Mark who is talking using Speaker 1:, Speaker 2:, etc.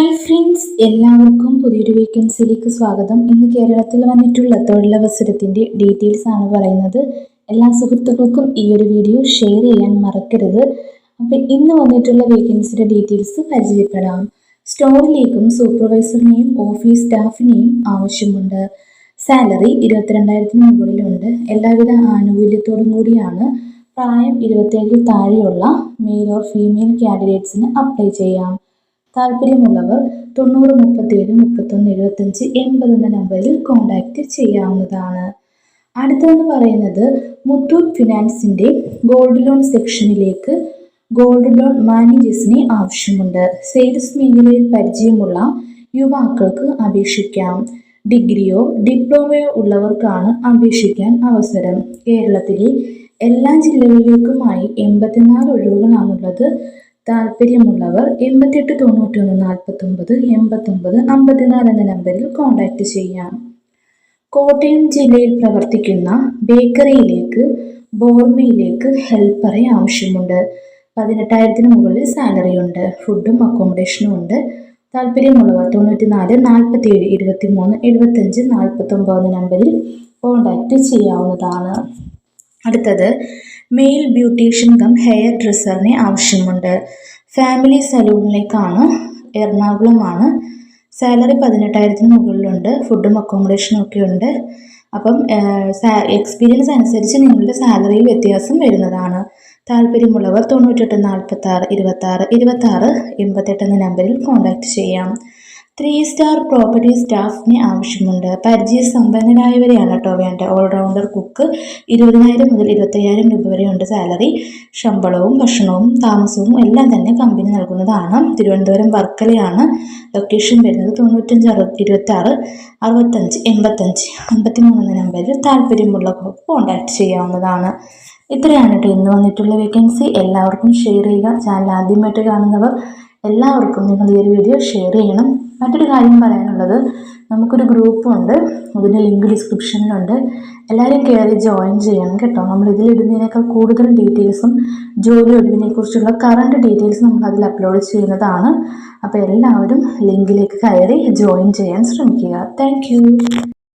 Speaker 1: Hi friends എല്ലാവർക്കും പുതിയൊരു വേക്കൻസിയിലേക്ക് സ്വാഗതം. ഇന്ന് കേരളത്തിൽ വന്നിട്ടുള്ള തൊഴിലവസരത്തിന്റെ ഡീറ്റെയിൽസ് ആണ് പറയുന്നത്. എല്ലാ സുഹൃത്തുക്കൾക്കും ഈ ഒരു വീഡിയോ ഷെയർ ചെയ്യാൻ മറക്കരുത്. അപ്പം ഇന്ന് വന്നിട്ടുള്ള വേക്കൻസിയുടെ ഡീറ്റെയിൽസ് പരിചയപ്പെടാം. സ്റ്റോറിലേക്കും സൂപ്പർവൈസറിനെയും ഓഫീസ് സ്റ്റാഫിനെയും ആവശ്യമുണ്ട്. സാലറി ഇരുപത്തിരണ്ടായിരത്തിന് മുകളിലുണ്ട്. എല്ലാവിധ ആനുകൂല്യത്തോടും കൂടിയാണ് പ്രായം ഇരുപത്തേഴിൽ താഴെയുള്ള മെയിൽ ഓർ ഫീമെയിൽ കാൻഡിഡേറ്റ്സിന് അപ്ലൈ ചെയ്യാം. താല്പര്യമുള്ളവർ തൊണ്ണൂറ് മുപ്പത്തിയേഴ് മുപ്പത്തൊന്ന് എഴുപത്തഞ്ച് എൺപത് എന്ന നമ്പറിൽ കോൺടാക്റ്റ് ചെയ്യാവുന്നതാണ്. അടുത്തതെന്ന് പറയുന്നത് മുത്തൂറ്റ് ഫിനാൻസിന്റെ ഗോൾഡ് ലോൺ സെക്ഷനിലേക്ക് ഗോൾഡ് ലോൺ മാനേജേഴ്സിനെ ആവശ്യമുണ്ട്. സെയിൽസ് മേഖലയിൽ പരിചയമുള്ള യുവാക്കൾക്ക് അപേക്ഷിക്കാം. ഡിഗ്രിയോ ഡിപ്ലോമയോ ഉള്ളവർക്കാണ് അപേക്ഷിക്കാൻ അവസരം. കേരളത്തിലെ എല്ലാ ജില്ലകളിലേക്കുമായി എൺപത്തിനാല് ഒഴിവുകളാണുള്ളത്. താല്പര്യമുള്ളവർ എൺപത്തെട്ട് തൊണ്ണൂറ്റൊന്ന് നാൽപ്പത്തൊമ്പത് എൺപത്തൊമ്പത് അമ്പത്തിനാല് എന്ന നമ്പറിൽ കോൺടാക്റ്റ് ചെയ്യാം. കോട്ടയം ജില്ലയിൽ പ്രവർത്തിക്കുന്ന ബേക്കറിയിലേക്ക് ബോർമയിലേക്ക് ഹെൽപ്പറെ ആവശ്യമുണ്ട്. പതിനെട്ടായിരത്തിന് മുകളിൽ സാലറി ഉണ്ട്. ഫുഡും അക്കോമഡേഷനും ഉണ്ട്. താല്പര്യമുള്ളവർ തൊണ്ണൂറ്റി നാല് നാൽപ്പത്തി ഏഴ് ഇരുപത്തി മൂന്ന് എഴുപത്തഞ്ച് നാൽപ്പത്തൊമ്പത് നമ്പറിൽ കോൺടാക്റ്റ് ചെയ്യാവുന്നതാണ്. അടുത്തത് മെയിൽ ബ്യൂട്ടീഷ്യൻ കം ഹെയർ ഡ്രസ്സറിനെ ആവശ്യമുണ്ട്. ഫാമിലി സലൂണിലേക്കാണ് എറണാകുളമാണ്. സാലറി പതിനെട്ടായിരത്തിന് മുകളിലുണ്ട് ഫുഡും അക്കോമഡേഷനും ഒക്കെ ഉണ്ട്. അപ്പം എക്സ്പീരിയൻസ് അനുസരിച്ച് നിങ്ങളുടെ സാലറിയിൽ വ്യത്യാസം വരുന്നതാണ്. താല്പര്യമുള്ളവർ തൊണ്ണൂറ്റെട്ട് നാൽപ്പത്താറ് ഇരുപത്താറ് ഇരുപത്താറ് എൺപത്തെട്ട് എന്ന നമ്പറിൽ കോൺടാക്റ്റ് ചെയ്യാം. ത്രീ സ്റ്റാർ പ്രോപ്പർട്ടി സ്റ്റാഫിന് ആവശ്യമുണ്ട്. പരിചയസമ്പന്നരായവരെയാണ് കേട്ടോ വേണ്ട ഓൾറൗണ്ടർ കുക്ക് ഇരുപതിനായിരം മുതൽ ഇരുപത്തയ്യായിരം രൂപ വരെയുണ്ട് സാലറി ശമ്പളവും ഭക്ഷണവും താമസവും എല്ലാം തന്നെ കമ്പനി നൽകുന്നതാണ്. തിരുവനന്തപുരം വർക്കലയാണ് ലൊക്കേഷൻ വരുന്നത്. തൊണ്ണൂറ്റഞ്ച് അറു ഇരുപത്തി ആറ് അറുപത്തഞ്ച് എൺപത്തഞ്ച് അമ്പത്തി മൂന്ന് നമ്പറിൽ താല്പര്യമുള്ളവർക്ക് കോൺടാക്റ്റ് ചെയ്യാവുന്നതാണ്. ഇത്രയാണ് കേട്ടോ ഇന്ന് വന്നിട്ടുള്ള വേക്കൻസി എല്ലാവർക്കും ഷെയർ ചെയ്യുക. ചാനൽ ആദ്യമായിട്ട് കാണുന്നവർ എല്ലാവർക്കും നിങ്ങൾ ഈ ഒരു വീഡിയോ ഷെയർ ചെയ്യണം. മറ്റൊരു കാര്യം പറയാനുള്ളത് നമുക്കൊരു ഗ്രൂപ്പുണ്ട് അതിന്റെ ലിങ്ക് ഡിസ്ക്രിപ്ഷനിലുണ്ട്. എല്ലാവരും കയറി ജോയിൻ ചെയ്യണം കേട്ടോ. നമ്മൾ ഇതിലിടുന്നതിനേക്കാൾ കൂടുതൽ ഡീറ്റെയിൽസും ജോലി ഒഴിവിനെക്കുറിച്ചുള്ള കറണ്ട് ഡീറ്റെയിൽസ് നമ്മൾ അതിൽ അപ്ലോഡ് ചെയ്യുന്നതാണ്. അപ്പോൾ എല്ലാവരും ലിങ്കിലേക്ക് കയറി ജോയിൻ ചെയ്യാൻ ശ്രമിക്കുക. താങ്ക്